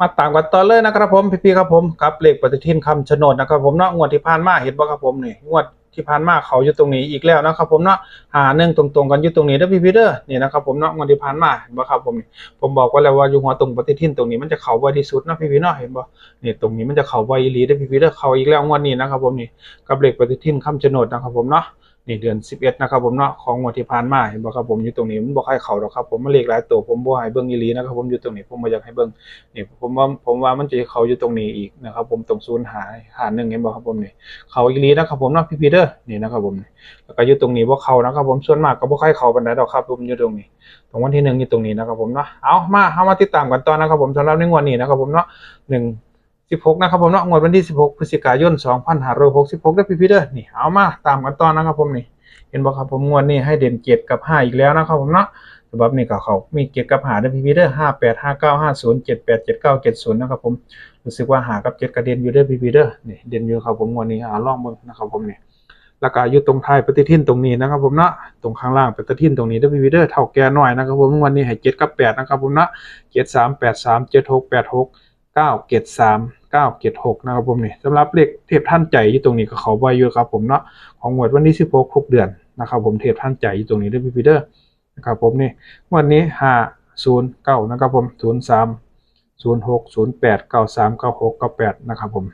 มาตามกันต่อเลยนะครับผมพี่ๆครับผมกับเลขปฏิทินคำชะโนดนะครับผมเนาะงวดที่ผ่านมาเห็นบ่ครับผมนี่งวดที่ผ่านมาเขาอยู่ตรงนี้อีกแล้วนะครับผมเนาะหาหนึ่งตรงๆกันอยู่ตรงนี้เด้อพี่ๆเด้อนี่นะครับผมเนาะงวดที่ผ่านมาเห็นบ่ครับผมนี่ผมบอกไว้แล้วว่าอยู่หัวตรงปฏิทินตรงนี้มันจะเข้าไวที่สุดนะพี่ๆเนาะเห็นบ่นี่ตรงนี้มันจะเข้าไวอีหลีเด้อพี่ๆเด้อเข้าอีกแล้วงวดนี้นะครับผมนี่กับเลขปฏิทินคำชะโนดนะครับผมเนาะ นี่เดือน 11 นะครับผมเนาะของงวดที่ผ่านมาเห็นบ่ครับผมอยู่ตรงนี้มันบ่ค่อยเขาหรอกครับผมมันเลขหลายตัวผมบ่ให้เบิ่งอีหลีนะครับผมอยู่ตรงนี้ผมบ่อยากให้เบิ่งนี่ผมว่าผมว่ามันจะเขาอยู่ตรงนี้อีกนะครับผมตรงศูนย์หาหาหนึ่งเห็นบ่ครับผมนี่เขาอีหลีนะครับผมเนาะพี่ๆเด้อนี่นะครับผมแล้วก็อยู่ตรงนี้บ่เขานะครับผมส่วนมากก็บ่ค่อยเขาปานใดดอกครับผมอยู่ตรงนี้ ตรงวันที่หนึ่งอยู่ตรงนี้นะครับผมเนาะเอามาเฮามาติดตามกันต่อนะครับผมสำหรับในงวดนี้นะครับผมเนาะหนึ่ง 16 นะครับผมเนาะงวดวันที่ 16 พฤศจิกายน 2566ได้อพี่เด้อนี่เอามาตามกันต่อนะครับผมนี่เห็นบ่ครับผมงวดนี้ให้เด่นเกียรติกับ 5 อีกแล้วนะครับผมเนาะฉบับนี้ก็เขามีเกียรติกับ5ได้อพี่เด้อ58 59 50 78 79 70นะครับผมรู้สึกว่าหากับ7กระเด็นอยู่เด้อพี่เด้อนี่เด่นอยู่ครับผมงวดนี้อ่าลองเบิ่งนะครับผมนี่แล้วก็อยู่ตรงท้ายปฏิทินตรงนี้นะครับผมเนาะตรงข้างล่างปฏิทินตรงนี้เด้อพี่ๆเด้อเท่าแก่น้อยนะครับผมงวันนี้ให้7กับ8นะครับผมเนาะ7 3 8 3 7 6 8 6เก้าเกตสาม เก้าเกตหกนะครับผมนี่สำหรับเลขเทพท่านใจอยู่ตรงนี้ก็เขาไว้อยู่ครับผมเนาะของงวดวันที่สิบหกทุกเดือนนะครับผมเทพท่านใจอยู่ตรงนี้ด้วยพี่พีเดอร์นะครับผมนี่วันนี้ห้าศูนย์เก้านะครับผมศูนย์สามศูนย์หกศูนย์แปดเก้าสามเก้าหกเก้าแปดนะครับผม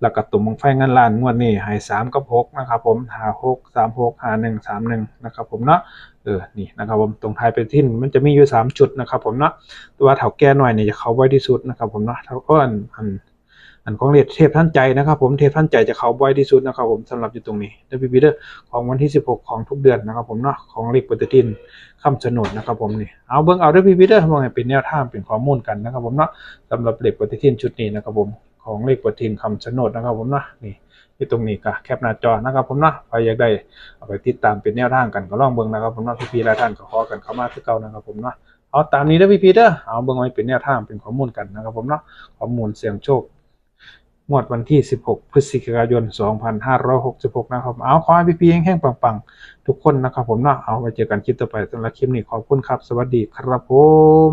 แล้วก็ตุ่มบังไฟเงินล้านงวดนี้ให้สามกับหกนะครับผมหาหกสามหกหาหนึ่งสามหนึ่งนะครับผมเนาะเออนี่นะครับผมตรงท้ายเป็นทินมันจะมีอยู่สามจุดนะครับผมเนาะตัวเถาแก่หน่อยเนี่ยจะเข้าไว้ที่สุดนะครับผมเนาะเท่าก็อันอันอันของเลขเทพท่านใจนะครับผมเทพท่านใจจะเข้าไว้ที่สุดนะครับผมสำหรับอยู่ตรงนี้เดพี่พีเดอร์ของวันที่ 16 ของทุกเดือนนะครับผมเนาะของเลขปฏิทินคำสนดนนะครับผมนี่เอาเบิ่งเอาเด้วยพี่พีเดอร์มองให้เป็นแนวทางเป็นข้อมูลกันนะครับผมเนาะสำหรับเลขปฏิทินชุดนี้นะครับผม ของเลขปฏิทินคำสนดนะครับผมเนาะนี่ที่ตรงนี้ก็แคปหน้าจอนะครับผมเนาะใครอยากได้เอาไปติดตามเป็นแนวทางกันก็ลองเบิ่งนะครับผมเนาะพี่ๆหลายท่านก็ขอกันเข้ามาคือเก่านะครับผมเนาะเอาตามนี้เด้อพี่ๆเด้อเอาเบิ่งไว้เป็นแนวทางเป็นข้อมูลกันนะครับผมเนาะข้อมูลเสี่ยงโชคงวดวันที่ 16 พฤศจิกายน 2566 นะครับเอาขอให้พี่ๆแห้งๆปังๆ ทุกคนนะครับผมเนาะเอาไว้เจอกันคลิปต่อไปสำหรับคลิปนี้ขอบคุณครับ สวัสดีครับผม